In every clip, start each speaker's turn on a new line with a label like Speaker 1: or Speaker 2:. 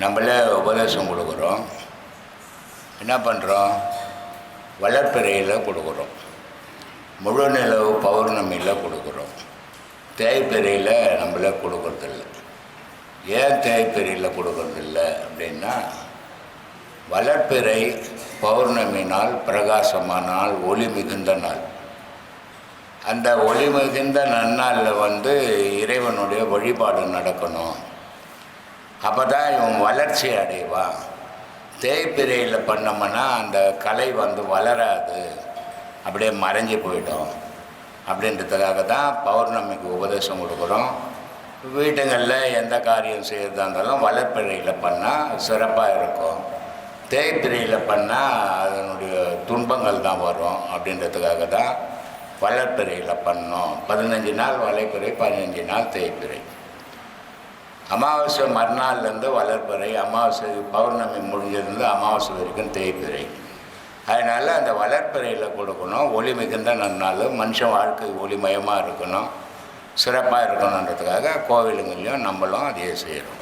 Speaker 1: நம்மளே உபதேசம் கொடுக்குறோம். என்ன பண்ணுறோம் வளர்ப்பிறையில் கொடுக்குறோம். முழு நிலவு பௌர்ணமியில் கொடுக்குறோம். தேய்பிறையில் நம்மளே கொடுக்கறதில்ல. ஏன் தேய்பிறையில் கொடுக்கறதில்ல அப்படின்னா வளர்ப்பிறை பௌர்ணமி நாள் பிரகாசமான நாள் ஒளி மிகுந்த நாள். அந்த ஒளி மிகுந்த நன்னாளில் வந்து இறைவனுடைய வழிபாடு நடக்கணும். அப்போ தான் இவன் வளர்ச்சி அடைவான் தேய்பிரையில் பண்ணோம்னா அந்த கலை வந்து வளராது. அப்படியே மறைஞ்சு போயிடும். அப்படின்றதுக்காக தான் பௌர்ணமிக்கு உபதேசம் கொடுக்குறோம். வீட்டுங்களில் எந்த காரியம் செய்கிறதா இருந்தாலும் வளர்ப்பிறையில் பண்ணால் சிறப்பாக இருக்கும். தேய்பிரையில் பண்ணால் அதனுடைய துன்பங்கள் தான் வரும் அப்படின்றதுக்காக தான் வளர்ப்பிறையில் பண்ணோம். பதினஞ்சு நாள் வலைப்பிறை பதினஞ்சு நாள் தேய்பிறை அமாவாசை மறுநாள்லேருந்து வளர்ப்பறை அமாவாசை பௌர்ணமி முடிஞ்சிருந்து அமாவாசை வரைக்கும் தேய்பிறை அதனால் அந்த வளர்ப்பறையில் கொடுக்கணும். ஒளி மிகுந்த நன்னாள் மனுஷன் வாழ்க்கை ஒளிமயமாக இருக்கணும் சிறப்பாக இருக்கணுன்றதுக்காக கோவிலுங்கள்லையும் நம்மளும் அதையே செய்கிறோம்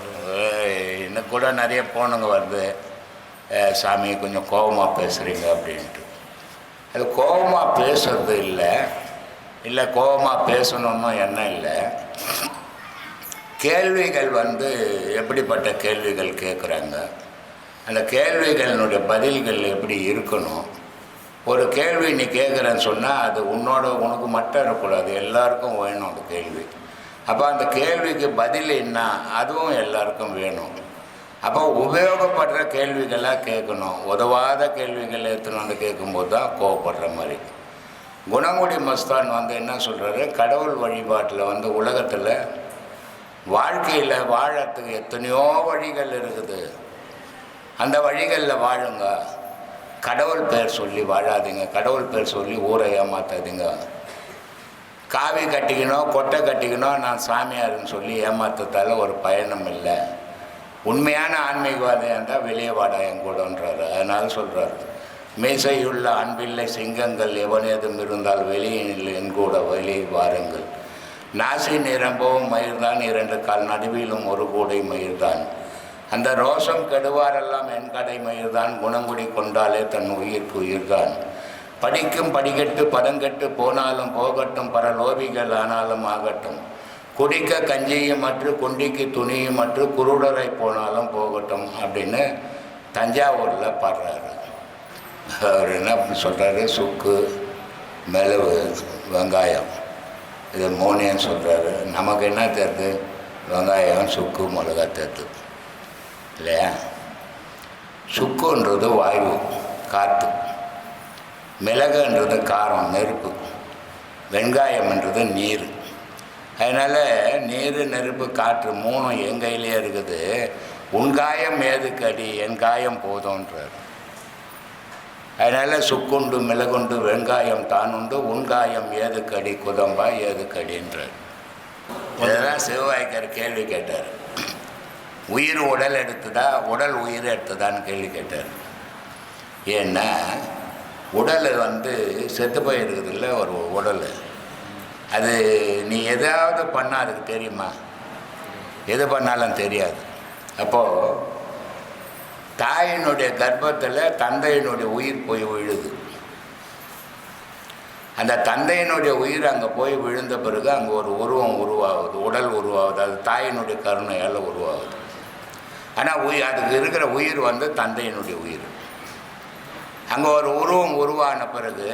Speaker 1: இன்னும் கூட நிறைய போனவங்க வருது. சாமி கொஞ்சம் கோபமாக பேசுகிறீங்க அப்படின்ட்டு. அது கோபமாக பேசுறது இல்லை. இல்லை கோபமாக பேசணும்னு எண்ணம் இல்லை. கேள்விகள் வந்து எப்படிப்பட்ட கேள்விகள் கேட்குறாங்க? அந்த கேள்விகளினுடைய பதில்கள் எப்படி இருக்கணும்? ஒரு கேள்வி நீ கேட்குறேன்னு சொன்னால் அது உன்னோட உனக்கு மட்டும் இருக்கக்கூடாது. எல்லாருக்கும் வேணும் அந்த கேள்வி. அப்போ அந்த கேள்விக்கு பதில் என்ன? அதுவும் எல்லாருக்கும் வேணும். அப்போ உபயோகப்படுற கேள்விகளாக கேட்கணும். உதவாத கேள்விகள் எடுத்துன்னு வந்து கேட்கும்போது தான் கோவப்படுற மாதிரி. குணங்குடி மஸ்தான் வந்து என்ன சொல்கிறாரு கடவுள் வழிபாட்டில் வந்து உலகத்தில் வாழ்க்கையில் வாழறதுக்கு எத்தனையோ வழிகள் இருக்குது. அந்த வழிகளில் வாழுங்க. கடவுள் பேர் சொல்லி வாழாதீங்க. கடவுள் பேர் சொல்லி ஊரை ஏமாத்தாதீங்க. காவி கட்டிக்கணும் கொட்டை கட்டிக்கணும் நான் சாமியாருன்னு சொல்லி ஏமாத்ததால ஒரு பயணம் இல்லை. உண்மையான ஆன்மீகவாதியாக இருந்தால் வெளியே வாடா என் கூடன்றாரு. அதனால் சொல்கிறார் மேசையுள்ள அன்பில்லை சிங்கங்கள் எவனேதும் இருந்தால் வெளியில் என் கூட வெளியே வாருங்கள். நாசி நிரம்பவும் மயிர்தான் இரண்டு கால் நடுவிலும் ஒரு கூடை மயிர்தான். அந்த ரோஷம் கெடுவாரெல்லாம் என் கடை மயிர்தான் குணங்குடி கொண்டாலே தன் உயிர்க்கு உயிர்தான் படிக்கும் படிக்கட்டு பதங்கெட்டு போனாலும் போகட்டும் பல லோபிகள் ஆனாலும் ஆகட்டும். குடிக்க கஞ்சியும் மற்ற குண்டிக்கு துணியும் மற்ற குருடரை போனாலும் போகட்டும் அப்படின்னு தஞ்சாவூரில் பாடுறாரு. அவர் என்ன சொல்கிறாரு சுக்கு மிளகு வெங்காயம். இது மோனியம் சொல்கிறாரு நமக்கு என்ன தெரியுது? வெங்காயம் சுக்கு மிளகா தெரியுது இல்லையா? சுக்குன்றது வாயு காற்று. மிளகுன்றது காரம் நெருப்பு. வெங்காயம்ன்றது நீர். அதனால் நீர் நெருப்பு காற்று மூணும் என் கையிலே இருக்குது. உன் காயம் ஏதுக்கு அடி என் காயம் போதும்ன்றார். அதனால் சுக்குண்டு மிளகுண்டு வெங்காயம் தானுண்டு உண்காயம் ஏதுக்கடி குதம்பா ஏதுக்கடின்றார் இதெல்லாம் சிவவாய்க்கர் கேள்வி கேட்டார். உயிர் உடல் எடுத்ததா உடல் உயிர் எடுத்ததான்னு கேள்வி கேட்டார். ஏன்னா உடல் வந்து செத்து போயிருக்குது ஒரு உடல். அது நீ எதாவது பண்ணால் அதுக்கு தெரியுமா? எது பண்ணாலும் தெரியாது. அப்போது தாயினுடைய கர்ப்பத்தில் தந்தையினுடைய உயிர் போய் விழுது. அந்த தந்தையினுடைய உயிர் அங்கே போய் விழுந்த பிறகு அங்கே ஒரு உருவம் உருவாகுது உடல் உருவாகுது அது தாயினுடைய கருணையால் உருவாகுது. ஆனால் உயிர் அதுக்கு இருக்கிற உயிர் வந்து தந்தையினுடைய உயிர். அங்கே ஒரு உருவம் உருவான பிறகு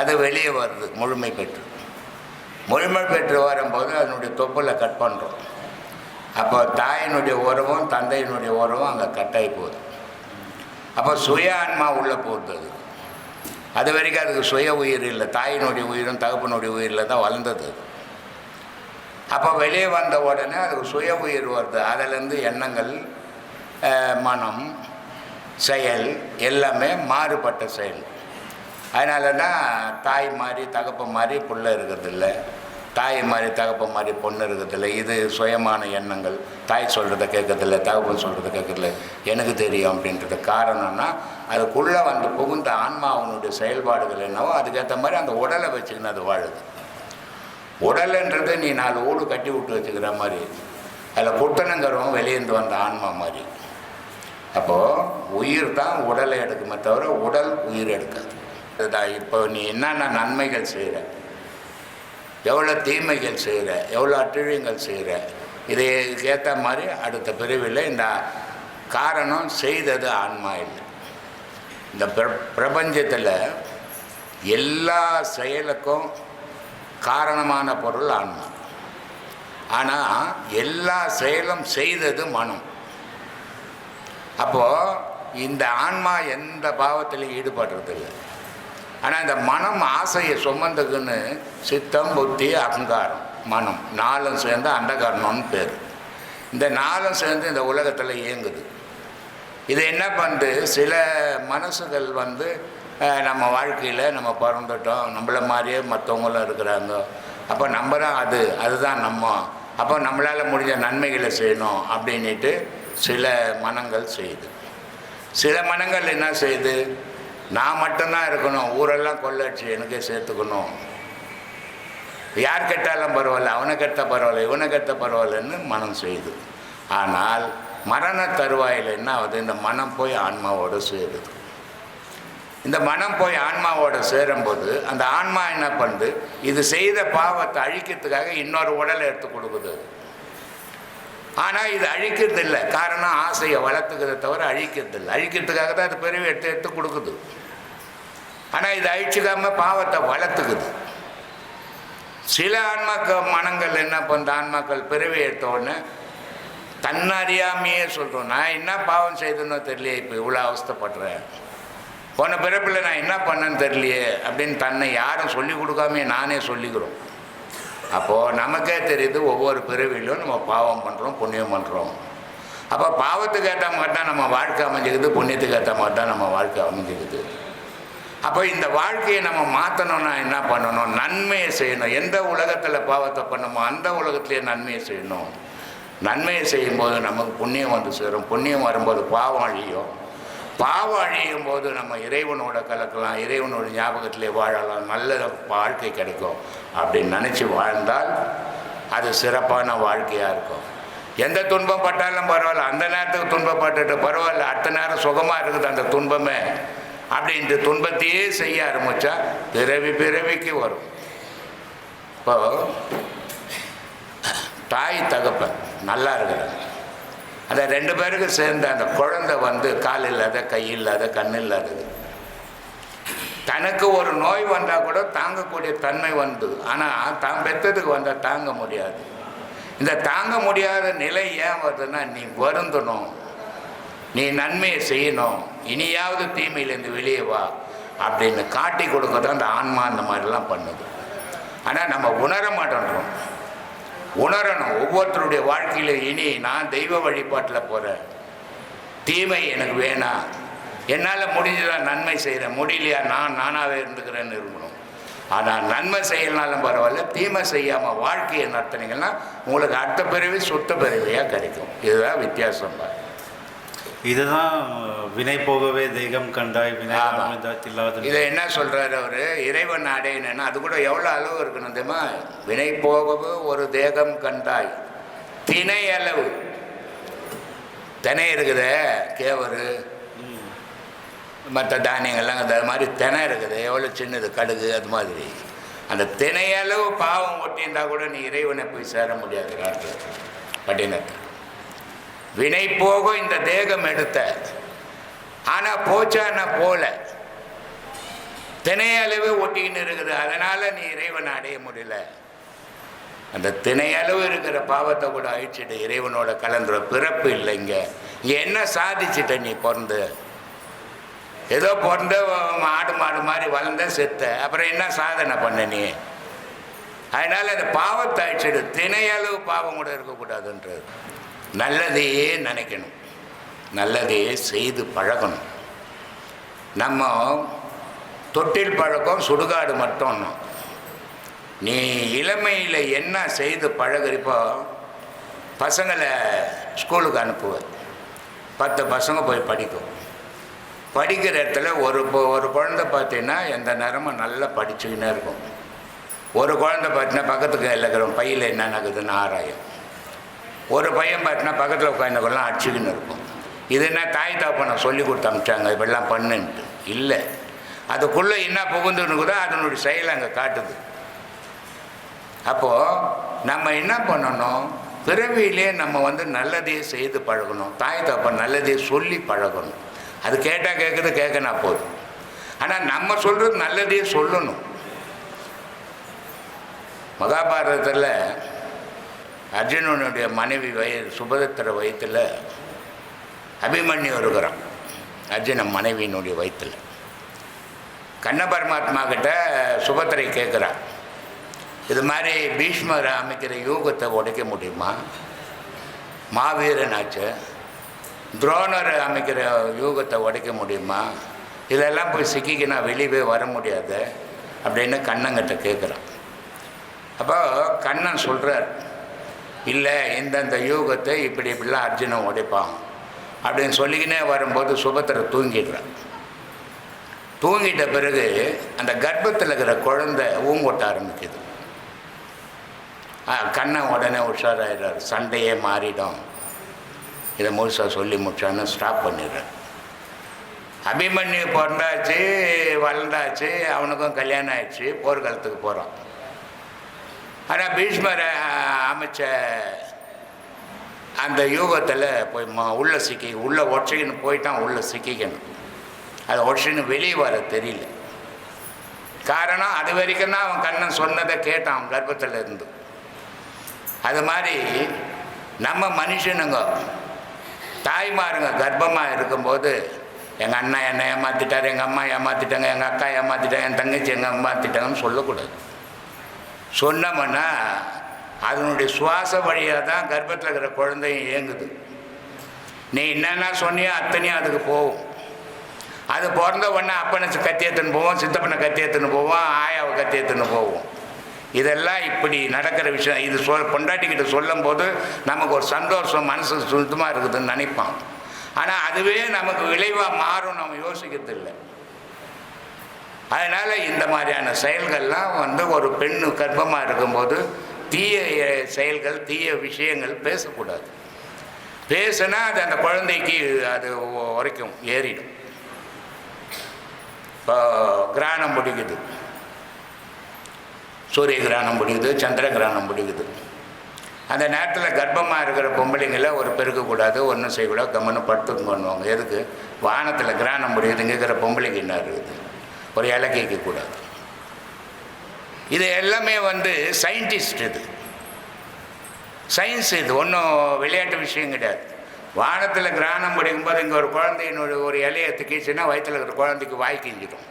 Speaker 1: அது வெளியே வருது முழுமை பெற்று. முழுமை பெற்று வரும்போது அதனுடைய தொப்பில் கட் பண்ணுறோம் அப்போ தாயினுடைய உறவும் தந்தையினுடைய உறவும் அங்கே கட்டாகி போகுது. அப்போ சுய ஆன்மா உள்ளே போகுது அது அது வரைக்கும் அதுக்கு சுய உயிர் இல்லை. தாயினுடைய உயிரும் தகப்பனுடைய உயிரில் தான் வளர்ந்தது. அப்போ வெளியே வந்த உடனே அதுக்கு சுய உயிர் வருது. அதிலேருந்து எண்ணங்கள் மனம் செயல் எல்லாமே மாறுபட்ட செயல். அதனால தான் தாய் மாதிரி தகப்ப மாதிரி பிள்ளை இருக்கிறதில்ல தாய் மாதிரி தகப்பன் மாதிரி பொண்ணு இருக்கிறதில்ல இது சுயமான எண்ணங்கள். தாய் சொல்கிறத கேட்கறதில்ல தகப்பன் சொல்கிறத கேட்கறதில்ல. எனக்கு தெரியும் அப்படின்றது காரணம்னா அதுக்குள்ளே வந்து புகுந்த ஆன்மாவனுடைய செயல்பாடுகள் என்னவோ அதுக்கேற்ற மாதிரி அந்த உடலை வச்சுக்கின்னு அது வாழுது. உடல்ன்றது நீ நாலு ஊடு கட்டி விட்டு வச்சுக்கிற மாதிரி. அதில் புத்தனங்கிறவன் வெளியேந்து வந்த ஆன்மா மாதிரி. அப்போது உயிர் தான் உடலை எடுக்குமே தவிர உடல் உயிர் எடுக்காது. இப்போ நீ என்னென்ன நன்மைகள் செய்கிற எவ்வளோ தீமைகள் செய்கிற எவ்வளோ அட்டுழியங்கள் செய்கிற இதுக்கு ஏற்ற மாதிரி அடுத்த பிரிவில் இந்த காரணம் செய்தது ஆன்மா இல்லை. இந்த பிர பிரபஞ்சத்தில் எல்லா செயலுக்கும் காரணமான பொருள் ஆன்மா. ஆனால் எல்லா செயலும் செய்தது மனம். அப்போது இந்த ஆன்மா எந்த பாவத்திலையும் ஈடுபடுறதில்லை. ஆனால் இந்த மனம் ஆசையை சுமந்துக்குன்னு சித்தம் புத்தி அகங்காரம். மனம். நாலும் சேர்ந்து அண்டகரணம்னு பேர். இந்த நாலும் சேர்ந்து இந்த உலகத்தில் இயங்குது. இது என்ன பண்ணுது சில மனசுகள் வந்து நம்ம வாழ்க்கையில் நம்ம பிறந்துட்டோம் நம்மள மாதிரியே மற்றவங்களும் இருக்கிறாங்க. அப்போ நம்ம தான் அது அதுதான் நம்ம. அப்போ நம்மளால் முடிஞ்ச நன்மைகளை செய்யணும் அப்படின்ட்டு சில மனங்கள் செய்யுது. சில மனங்கள் என்ன செய்யுது? நான் மட்டும்தான் இருக்கணும். ஊரெல்லாம் கொள்ளாட்சி எனக்கே சேர்த்துக்கணும். யார் கெட்டாலும் பரவாயில்ல. அவனை கெட்ட பரவாயில்ல. இவனை கெட்ட பரவாயில்லன்னு மனம் செய்யுது. ஆனால் மரண தருவாயில் என்ன ஆகுது? இந்த மனம் போய் ஆன்மாவோட சேருது. இந்த மனம் போய் ஆன்மாவோட சேரும்போது அந்த ஆன்மா என்ன பண்ணுது? இது செய்த பாவத்தை அழிக்கிறதுக்காக இன்னொரு உடலை எடுத்து கொடுக்குது. ஆனால் இது அழிக்கிறது இல்லை காரணம் ஆசையை வளர்த்துக்கிறத தவிர அழிக்கிறது இல்லை அழிக்கிறதுக்காக தான் அது பெரிய எடுத்து எடுத்து கொடுக்குது. ஆனால் இது அழிச்சிக்காம பாவத்தை வளர்த்துக்குது. சில ஆன்மாக்கள் மனங்கள் என்ன பண்ணுற ஆன்மாக்கள் பிறவி எடுத்தோடனே தன்னறியாமையே சொல்கிறோம் நான் என்ன பாவம் செய்தனோ தெரியலையே இப்போ இவ்வளோ அவஸ்தைப்படுறேன். போன பிறப்பில் நான் என்ன பண்ணேன்னு தெரியலையே அப்படின்னு தன்னை யாரும் சொல்லி கொடுக்காமே நானே சொல்லிக்கிறோம். அப்போது நமக்கே தெரியுது ஒவ்வொரு பிறவிலும் நம்ம பாவம் பண்ணுறோம் புண்ணியம் பண்ணுறோம் அப்போ பாவத்துக்கு ஏற்ற மாதிரி தான் நம்ம வாழ்க்கை அமைஞ்சிக்குது புண்ணியத்துக்கு ஏற்ற மாதிரி தான் நம்ம வாழ்க்கை அமைஞ்சிக்குது. அப்போ இந்த வாழ்க்கையை நம்ம மாற்றணும்னா என்ன பண்ணணும்? நன்மையை செய்யணும். எந்த உலகத்தில் பாவத்தை பண்ணுமோ அந்த உலகத்திலே நன்மையை செய்யணும். நன்மையை செய்யும்போது நமக்கு புண்ணியம் வந்து சேரும். புண்ணியம் வரும்போது பாவம் அழியும். பாவம் அழியும் போது நம்ம இறைவனோட கலக்கலாம் இறைவனோட ஞாபகத்திலே வாழலாம். நல்ல வாழ்க்கை கிடைக்கும் அப்படின்னு நினச்சி வாழ்ந்தால் அது சிறப்பான வாழ்க்கையாக இருக்கும். எந்த துன்பம் பட்டாலும் பரவாயில்ல. அந்த நேரத்துக்கு துன்பப்பட்டுட்டு பரவாயில்ல. அடுத்த நேரம் சுகமாக இருக்குது அந்த துன்பமே அப்படின்ட்டு துன்பத்தையே செய்ய ஆரம்பித்தா பிறவி பிறவிக்கு வரும். இப்போ தாய் தகப்பன் நல்லா இருக்கிறாங்க அந்த ரெண்டு பேருக்கும் சேர்ந்த அந்த குழந்தை வந்து கால் இல்லாத கை இல்லாத கண் இல்லாதது. தனக்கு ஒரு நோய் வந்தால் கூட தாங்கக்கூடிய தன்மை வந்து ஆனால் தான் பெற்றதுக்கு வந்தால் தாங்க முடியாது. இந்த தாங்க முடியாத நிலை ஏன் வருதுன்னா நீ வருந்தணும். நீ நன்மையை செய்யணும். இனியாவது தீமையிலேருந்து வெளியே வா அப்படின்னு காட்டி கொடுக்க தான் அந்த ஆன்மா அந்த மாதிரிலாம் பண்ணுது. ஆனால் நம்ம உணர மாட்டோன்றோம். உணரணும். ஒவ்வொருத்தருடைய வாழ்க்கையில இனி நான் தெய்வ வழிபாட்டில் போகிறேன் தீமை எனக்கு வேணாம் என்னால் முடிஞ்சதா நன்மை செய்கிறேன் முடியலையா? நான் நானாகவே இருந்துக்கிறேன்னு இருக்கணும் ஆனால் நன்மை செய்யலனாலும் பரவாயில்ல. தீமை செய்யாமல் வாழ்க்கையை நடத்துனீங்கன்னா உங்களுக்கு அடுத்த பிறவி சுத்த பிறவியாக கிடைக்கும். இதுதான் வித்தியாசம். பாருங்கள்
Speaker 2: இதுதான் வினை போகவே தெய்வம் கண்டாய் வினை. இல்லாத
Speaker 1: இதை என்ன சொல்றாரு அவரு? இறைவன் அடையினா அது கூட எவ்வளோ அளவு இருக்கணும் தெரியுமா? வினை போகவு ஒரு தேகம் கண்டாய். திணை அளவு. தினை இருக்குதே கேவரு. மற்ற தானியங்கள்லாம் அது மாதிரி தினை இருக்குது. எவ்வளோ சின்னது கடுகு அது மாதிரி. அந்த திணையளவு பாவம் ஒட்டியிருந்தா கூட நீ இறைவனை போய் சேர முடியாது காட்டில் பட்டினத்தை வினை போக இந்த தேகம் எடுத்த. ஆனால் போச்சான போல. திணையளவு ஒட்டிக்கின்னு இருக்குது. அதனால் நீ இறைவனை அடைய முடியல. அந்த திணையளவு இருக்கிற பாவத்தை கூட அழிச்சிட்டு இறைவனோட கலந்துற பிறப்பு இல்லைங்க என்ன சாதிச்சிட்ட நீ பிறந்து? ஏதோ பிறந்த ஆடு மாடு மாதிரி வளர்ந்த செத்த. அப்புறம் என்ன சாதனை பண்ண நீ? அதனால் அந்த பாவத்தை அழிச்சிடு. திணையளவு பாவம் கூட இருக்கக்கூடாதுன்றது. நல்லதையே நினைக்கணும். நல்லதையே செய்து பழகணும். நம்ம தொட்டில் பழக்கம் சுடுகாடு மட்டும் நீ இளமையில் என்ன செய்து பழகிறப்போ பசங்களை ஸ்கூலுக்கு அனுப்புவ. பத்து பசங்க போய் படிக்கும். படிக்கிற இடத்துல ஒரு ஒரு குழந்தை பார்த்தீங்கன்னா எந்த நேரமும் நல்லா படிச்சுக்கினே இருக்கும். ஒரு குழந்தை பார்த்தீங்கன்னா பக்கத்துக்கு இருக்கிற பையில் என்ன நடக்குதுன்னு ஆராயும். ஒரு பையன் பார்த்தீங்கன்னா பக்கத்தில் உட்காந்துக்கெல்லாம் அடிச்சுக்கின்னு இருக்கும். இது என்ன தாய் தாப்பனை சொல்லி கொடுத்து அனுப்பிச்சாங்க இப்படிலாம் பண்ணுன்ட்டு. இல்லை. அதுக்குள்ளே என்ன புகுந்துன்னு அதனுடைய செயல் அங்கே காட்டுது. அப்போது நம்ம என்ன பண்ணணும்? பிறவியிலே நம்ம வந்து நல்லதே செய்து பழகணும். தாய் தப்பன் நல்லதே சொல்லி பழகணும். அது கேட்டால் கேட்குறது கேட்கனா போதும். ஆனால் நம்ம சொல்கிறது நல்லதே சொல்லணும். மகாபாரதத்தில் அர்ஜுனனுடைய மனைவி வய சுபதத்திர வயத்தில் அபிமன்யு இருக்கிறான். அர்ஜுனன் மனைவியினுடைய வயத்தில். கண்ண பரமாத்மா கிட்ட சுபத்திரை கேட்குறான். இது மாதிரி பீஷ்மர் அமைக்கிற யூகத்தை உடைக்க முடியுமா? மாவீரனாச்சு. துரோணர் அமைக்கிற யூகத்தை உடைக்க முடியுமா? இதெல்லாம் போய் சிக்கிக்கினா வெளியவே வர முடியாது அப்படின்னு கண்ணங்கிட்ட கேட்குறான். அப்போ கண்ணன் சொல்கிறார் இல்லை இந்தந்த யூகத்தை இப்படி இப்படிலாம் அர்ஜுனன் உடைப்பான். அப்படின்னு சொல்லிக்கினே வரும்போது சுபத்திர தூங்கிடுறான். தூங்கிட்ட பிறகு அந்த கர்ப்பத்தில் இருக்கிற குழந்தை ஊங்கொட்ட ஆரம்பிக்குது. ஆ, கண்ணன் உடனே உஷாராயிடுறார். சண்டையே மாறிடும். இதை முழுசாக சொல்லி முடிச்சான்னு ஸ்டாப் பண்ணிடுறார். அபிமன்யு பிறந்தாச்சு வளர்ந்தாச்சு அவனுக்கும் கல்யாணம் ஆயிடுச்சு போர்க்காலத்துக்கு போகிறான் ஆனால் பீஷ்மரை அமைச்ச அந்த யூகத்தில் போய் ம உள்ளே சிக்கி உள்ளே ஒற்றைன்னு போயிட்டான் உள்ளே சிக்கிக்கணும். அது ஒற்றைன்னு வெளியே வர தெரியல. காரணம் அது வரைக்கும் தான் அவன் கண்ணன் சொன்னதை கேட்டான் கர்ப்பத்தில் இருந்து. அது மாதிரி நம்ம மனுஷனுங்க தாய்மாருங்க கர்ப்பமாக இருக்கும்போது எங்கள் அண்ணன் என்னை ஏமாற்றிட்டார் எங்கள் அம்மா ஏமாற்றிட்டாங்க எங்கள் அக்கா ஏமாற்றிட்டாங்க என் தங்கச்சி எங்கள் ஏமாற்றிட்டாங்கன்னு சொல்லக்கூடாது. சொன்னோம்னா அதனுடைய சுவாச வழியாக தான் கர்ப்பத்தில் இருக்கிற குழந்தையும் இயங்குது. நீ என்னென்ன சொன்னியோ அத்தனையும் அதுக்கு போகும். அது பிறந்த உடனே அப்பனை கத்தி எடுத்துன்னு போவோம் சித்தப்பனை கத்தி எடுத்துன்னு போவோம் ஆயாவை கத்தி எடுத்துன்னு போவோம். இதெல்லாம் இப்படி நடக்கிற விஷயம். இது சொல் பொண்டாட்டிக்கிட்ட சொல்லும் போது நமக்கு ஒரு சந்தோஷம் மனசு சுத்தமாக இருக்குதுன்னு நினைப்பான். ஆனால் அதுவே நமக்கு விளைவாக மாறும் நம்ம யோசிக்கிறது இல்லை. அதனால் இந்த மாதிரியான செயல்கள்லாம் வந்து ஒரு பெண் கர்ப்பமாக இருக்கும்போது தீய செயல்கள் தீய விஷயங்கள் பேசக்கூடாது. பேசுனா அது அந்த குழந்தைக்கு அது உரைக்கும் ஏறிடும். இப்போ கிராணம் பிடிக்குது. சூரிய கிரகணம் பிடிக்குது சந்திர கிரகணம் பிடிக்குது. அந்த நேரத்தில் கர்ப்பமாக இருக்கிற பொம்பளைங்களை ஒரு பெருக்கக்கூடாது ஒன்றும் செய்யக்கூடாது கம்மனு படுத்துக்கு பண்ணுவாங்க. எதுக்கு? வானத்தில் கிரகணம் முடியுதுங்கிற இருக்கிற பொம்பளைக்கு என்ன இருக்குது? ஒரு இலை கேட்கக்கூடாது. இது எல்லாமே வந்து சயின்டிஸ்ட் இது. சயின்ஸ் இது ஒன்றும் விளையாட்டு விஷயம் கிடையாது. வானத்தில் கிராணம் படிக்கும்போது இங்கே ஒரு குழந்தையினுடைய ஒரு இலையை திக்கிச்சுன்னா வயிற்றில் இருக்கிற குழந்தைக்கு வாய்க்கிஞ்சிடும்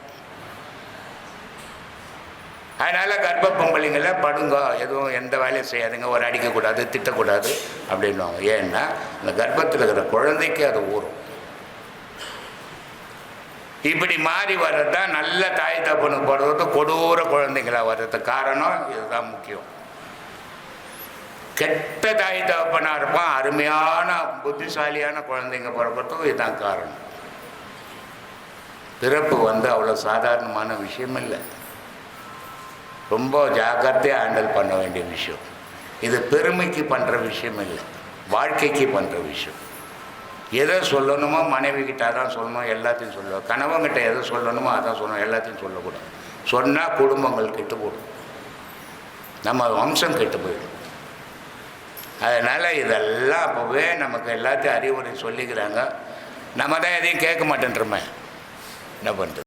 Speaker 1: அதனால் கர்ப்ப பொம்பளைங்கள படுங்க எதுவும் எந்த வேலையும் செய்யாதுங்க ஒரு அடிக்கக்கூடாது திட்டக்கூடாது அப்படின்னுவாங்க. ஏன்னா இந்த கர்ப்பத்தில் இருக்கிற குழந்தைக்கு அது ஊறும். இப்படி மாறி வர்றது தான் நல்ல தாய் தப்புனுக்கு போடுறது கொடூர குழந்தைங்களா வர்றதுக்கு காரணம் இதுதான் முக்கியம். கெட்ட தாய் தகப்பனாக இருப்பான் அருமையான புத்திசாலியான குழந்தைங்க பிறக்கிறதுக்கும் இதுதான் காரணம். பிறப்பு வந்து அவ்வளோ சாதாரணமான விஷயம் இல்லை. ரொம்ப ஜாக்கிரதையாக ஹேண்டில் பண்ண வேண்டிய விஷயம். இது பெருமைக்கு பண்ணுற விஷயம் இல்லை. வாழ்க்கைக்கு பண்ணுற விஷயம். எதை சொல்லணுமோ மனைவி கிட்ட தான் சொல்லணும் எல்லாத்தையும் சொல்லுவோம் கணவங்கிட்ட எதை சொல்லணுமோ அதான் சொல்லணும் எல்லாத்தையும் சொல்லக்கூடாது. சொன்னால் குடும்பங்கள் கெட்டு போடும் நம்ம வம்சம் கெட்டு போயிடும். அதனால் இதெல்லாம் அப்போவே நமக்கு எல்லாத்தையும் அறிவுரை சொல்லிக்கிறாங்க. நம்ம தான் எதையும் கேட்க மாட்டேன்றமே. என்ன பண்ணுறது